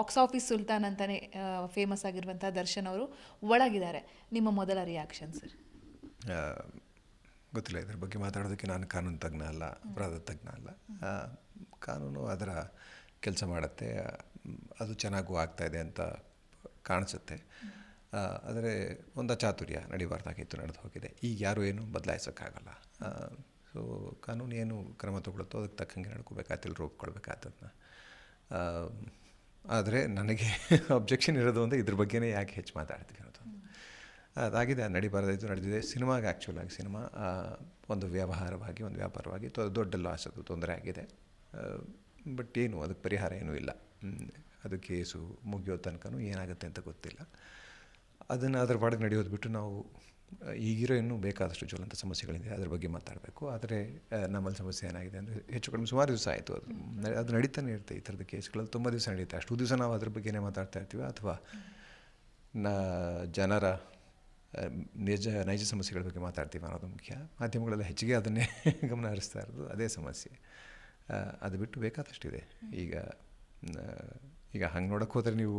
Box office Sultan ಅಂತಲೇ famous ಆಗಿರುವಂಥ ದರ್ಶನ್ ಅವರು ಒಳಗಿದ್ದಾರೆ. ನಿಮ್ಮ ಮೊದಲ ರಿಯಾಕ್ಷನ್ ಸರ್ ಗೊತ್ತಿಲ್ಲ, ಇದ್ರ ಬಗ್ಗೆ ಮಾತಾಡೋದಕ್ಕೆ ನಾನು ಕಾನೂನು ತಜ್ಞ ಅಲ್ಲ, ಅಪರಾಧ ತಜ್ಞ ಅಲ್ಲ. ಕಾನೂನು ಅದರ ಕೆಲಸ ಮಾಡುತ್ತೆ, ಅದು ಚೆನ್ನಾಗೂ ಆಗ್ತಾಯಿದೆ ಅಂತ ಕಾಣಿಸುತ್ತೆ. ಆದರೆ ಒಂದು ಚಾತುರ್ಯ ನಡಿಬಾರ್ದಾಗಿತ್ತು ನಡೆದು ಹೋಗಿದೆ. ಈಗ ಯಾರು ಏನು ಬದಲಾಯಿಸೋಕ್ಕಾಗಲ್ಲ. ಸೊ ಕಾನೂನು ಏನು ಕ್ರಮ ತಗೊಳುತ್ತೋ ಅದಕ್ಕೆ ತಕ್ಕಂಗೆ ನಡ್ಕೋಬೇಕಾಗ್ತಿಲ್ಲ ಒಪ್ಕೊಳ್ಬೇಕಾಗ್ತದನ್ನ ಆದರೆ ನನಗೆ ಅಬ್ಜೆಕ್ಷನ್ ಇರೋದು ಅಂದರೆ ಇದ್ರ ಬಗ್ಗೆನೇ ಯಾಕೆ ಹೆಚ್ಚು ಮಾತಾಡ್ತೀವಿ ಅನ್ನೋದು. ಅದಾಗಿದೆ ಅದು ಇದು ನಡೆದಿದೆ. ಸಿನಿಮಾಗೆ ಆ್ಯಕ್ಚುಲಾಗಿ ಸಿನಿಮಾ ಒಂದು ವ್ಯವಹಾರವಾಗಿ, ಒಂದು ವ್ಯಾಪಾರವಾಗಿ ತೊ- ದೊಡ್ಡ ಲಾಸ್ ಅದು ತೊಂದರೆ ಆಗಿದೆ. ಬಟ್ ಏನು, ಅದಕ್ಕೆ ಪರಿಹಾರ ಏನೂ ಇಲ್ಲ. ಅದು ಕೇಸು ಮುಗಿಯೋ ತನಕನೂ ಏನಾಗುತ್ತೆ ಅಂತ ಗೊತ್ತಿಲ್ಲ. ಅದನ್ನು ಅದ್ರ ಪಾಡಿಗೆ ನಡೆಯೋದು ಬಿಟ್ಟು ನಾವು ಈಗಿರೋ ಇನ್ನೂ ಬೇಕಾದಷ್ಟು ಜ್ವಲಂತ ಸಮಸ್ಯೆಗಳಿದೆ ಅದ್ರ ಬಗ್ಗೆ ಮಾತಾಡಬೇಕು. ಆದರೆ ನಮ್ಮಲ್ಲಿ ಸಮಸ್ಯೆ ಏನಾಗಿದೆ ಅಂದರೆ ಹೆಚ್ಚು ಕಡಿಮೆ ಸುಮಾರು ದಿವಸ ಆಯಿತು ಅದು. ಅದು ನಡೀತಾನೆ ಇರುತ್ತೆ ಈ ಥರದ ಕೇಸ್ಗಳಲ್ಲಿ ತುಂಬ ದಿವಸ ನಡೀತೆ ಅಷ್ಟು ದಿವಸ ನಾವು ಅದ್ರ ಬಗ್ಗೆನೇ ಮಾತಾಡ್ತಾ ಇರ್ತೀವಿ ಅಥವಾ ನ ಜನರ ನಿಜ ನೈಜ ಸಮಸ್ಯೆಗಳ ಬಗ್ಗೆ ಮಾತಾಡ್ತೀವಿ ಅನ್ನೋದು ಮುಖ್ಯ. ಮಾಧ್ಯಮಗಳೆಲ್ಲ ಹೆಚ್ಚಿಗೆ ಅದನ್ನೇ ಗಮನ ಹರಿಸ್ತಾ ಇರೋದು ಅದೇ ಸಮಸ್ಯೆ. ಅದು ಬಿಟ್ಟು ಬೇಕಾದಷ್ಟಿದೆ. ಈಗ ಈಗ ಹಂಗೆ ನೋಡೋಕ್ಕೆ ಹೋದರೆ ನೀವು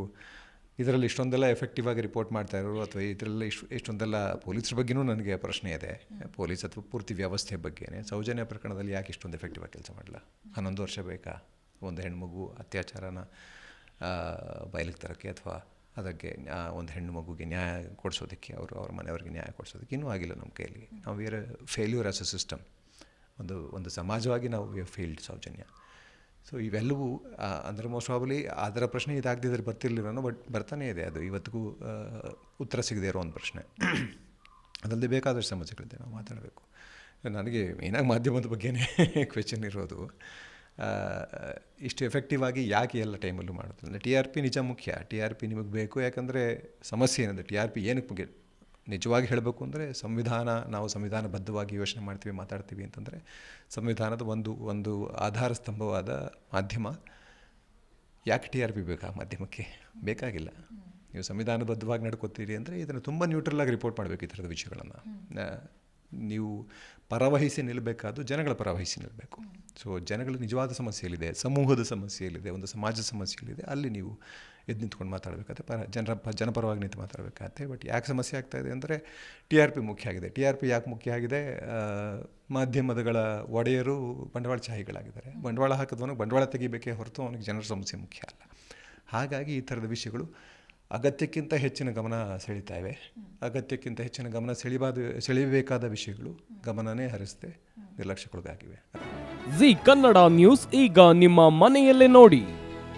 ಇದರಲ್ಲಿ ಇಷ್ಟೊಂದೆಲ್ಲ ಎಫೆಕ್ಟಿವ್ ಆಗಿ ರಿಪೋರ್ಟ್ ಮಾಡ್ತಾ ಇರೋರು ಅಥವಾ ಇದರಲ್ಲಿ ಇಷ್ಟು ಇಷ್ಟೊಂದೆಲ್ಲ ಪೊಲೀಸರ ಬಗ್ಗೆನೂ ನನಗೆ ಪ್ರಶ್ನೆ ಇದೆ. ಪೊಲೀಸ್ ಅಥವಾ ಪೂರ್ತಿ ವ್ಯವಸ್ಥೆ ಬಗ್ಗೆನೇ ಸೌಜನ್ಯ ಪ್ರಕರಣದಲ್ಲಿ ಯಾಕೆ ಇಷ್ಟೊಂದು ಎಫೆಕ್ಟಿವ್ ಆಗಿ ಕೆಲಸ ಮಾಡಲ್ಲ ಹನ್ನೊಂದು ವರ್ಷ ಬೇಕಾ? ಒಂದು ಹೆಣ್ಮಗು ಅತ್ಯಾಚಾರನ ಬಯಲಿಗೆ ತರೋಕ್ಕೆ ಅಥವಾ ಅದಕ್ಕೆ ಒಂದು ಹೆಣ್ಣು ಮಗುಗೆ ನ್ಯಾಯ ಕೊಡಿಸೋದಕ್ಕೆ ಅವರು ಅವ್ರ ಮನೆಯವ್ರಿಗೆ ನ್ಯಾಯ ಕೊಡಿಸೋದಕ್ಕೆ ಇನ್ನೂ ಆಗಿಲ್ಲ ನಮ್ಮ ಕೈಯಲ್ಲಿ. ನಾವು were failure as a system ಒಂದು ಒಂದು ಸಮಾಜವಾಗಿ ನಾವು ವಿ ಫೀಲ್ಡ್ ಸೌಜನ್ಯ. ಸೊ ಇವೆಲ್ಲವೂ ಅಂದರೆ ಮೋಸ್ಟ್ ಪ್ರಾಬಲಿ ಅದರ ಪ್ರಶ್ನೆ ಇದಾಗದಿದ್ರೆ ಬರ್ತಿರ್ಲಿಲ್ಲ ಬಟ್ ಬರ್ತಾನೆ ಇದೆ ಅದು. ಇವತ್ತಿಗೂ ಉತ್ತರ ಸಿಗದೆ ಇರೋ ಒಂದು ಪ್ರಶ್ನೆ. ಅದಲ್ಲದೆ ಬೇಕಾದಷ್ಟು ಸಮಸ್ಯೆಗಳಿದೆ, ನಾವು ಮಾತಾಡಬೇಕು. ನನಗೆ ಮೇನಾಗಿ ಮಾಧ್ಯಮದ ಬಗ್ಗೆನೇ ಕ್ವೆಶನ್ ಇರೋದು ಇಷ್ಟು ಎಫೆಕ್ಟಿವ್ ಆಗಿ ಯಾಕೆ ಎಲ್ಲ ಟೈಮಲ್ಲೂ ಮಾಡೋದಿಲ್ಲ ಟಿ ಆರ್ ಪಿ ನಿಜ ಮುಖ್ಯ. ಟಿ ಆರ್ ಪಿ ನಿಮಗೆ ಬೇಕು, ಯಾಕಂದರೆ ಸಮಸ್ಯೆ ಏನಂದರೆ ಟಿ ಆರ್ ಪಿ ಏನಕ್ಕೆ ನಿಜವಾಗಿ ಹೇಳಬೇಕು ಅಂದರೆ ಸಂವಿಧಾನ ನಾವು ಸಂವಿಧಾನಬದ್ಧವಾಗಿ ಯೋಚನೆ ಮಾಡ್ತೀವಿ ಮಾತಾಡ್ತೀವಿ ಅಂತಂದರೆ ಸಂವಿಧಾನದ ಒಂದು ಒಂದು ಆಧಾರ ಸ್ತಂಭವಾದ ಮಾಧ್ಯಮ. ಯಾಕೆ ಟಿ ಆರ್ ಪಿ ಬೇಕಾ ಮಾಧ್ಯಮಕ್ಕೆ? ಬೇಕಾಗಿಲ್ಲ. ನೀವು ಸಂವಿಧಾನಬದ್ಧವಾಗಿ ನಡ್ಕೋತೀರಿ ಅಂದರೆ ಇದನ್ನು ತುಂಬ ನ್ಯೂಟ್ರಲಾಗಿ ರಿಪೋರ್ಟ್ ಮಾಡಬೇಕು ಈ ಥರದ ವಿಷಯಗಳನ್ನು. ನೀವು ಪರವಹಿಸಿ ನಿಲ್ಲಬೇಕಾದ್ದು ಜನಗಳ ಪರವಹಿಸಿ ನಿಲ್ಲಬೇಕು ಸೊ ಜನಗಳ ನಿಜವಾದ ಸಮಸ್ಯೆಯಲ್ಲಿದೆ ಸಮೂಹದ ಸಮಸ್ಯೆಯಲ್ಲಿದೆ ಒಂದು ಸಮಾಜದ ಸಮಸ್ಯೆಯಲ್ಲಿದೆ ಅಲ್ಲಿ ನೀವು ಎದ್ದು ನಿಂತ್ಕೊಂಡು ಮಾತಾಡಬೇಕಾಗತ್ತೆ ಪರ ಜನರ ಜನಪರವಾಗಿ ನಿಂತು ಮಾತಾಡಬೇಕಾಗತ್ತೆ ಬಟ್ ಯಾಕೆ ಸಮಸ್ಯೆ ಆಗ್ತಾಯಿದೆ ಅಂದರೆ ಟಿ ಆರ್ ಪಿ ಮುಖ್ಯ ಆಗಿದೆ. ಟಿ ಆರ್ ಪಿ ಯಾಕೆ ಮುಖ್ಯ ಆಗಿದೆ? ಮಾಧ್ಯಮದಗಳ ಒಡೆಯರು ಬಂಡವಾಳಶಾಹಿಗಳಾಗಿದ್ದಾರೆ ಬಂಡವಾಳ ಹಾಕಿದವನು ಬಂಡವಾಳ ತೆಗಿಬೇಕೇ ಹೊರತು ಅವನಿಗೆ ಜನರ ಸಮಸ್ಯೆ ಮುಖ್ಯ ಅಲ್ಲ. ಹಾಗಾಗಿ ಈ ಥರದ ವಿಷಯಗಳು ಅಗತ್ಯಕ್ಕಿಂತ ಹೆಚ್ಚಿನ ಗಮನ ಸೆಳೀತಾ ಇವೆ. ಅಗತ್ಯಕ್ಕಿಂತ ಹೆಚ್ಚಿನ ಗಮನ ಸೆಳಿಬಾದ ಸೆಳೆಯಬೇಕಾದ ವಿಷಯಗಳು ಗಮನನೇ ಹರಿಸದೆ ನಿರ್ಲಕ್ಷ್ಯಕ್ಕೊಳಗಾಗಿವೆ. ಜಿ ಕನ್ನಡ ನ್ಯೂಸ್ ಈಗ ನಿಮ್ಮ ಮನೆಯಲ್ಲೇ ನೋಡಿ.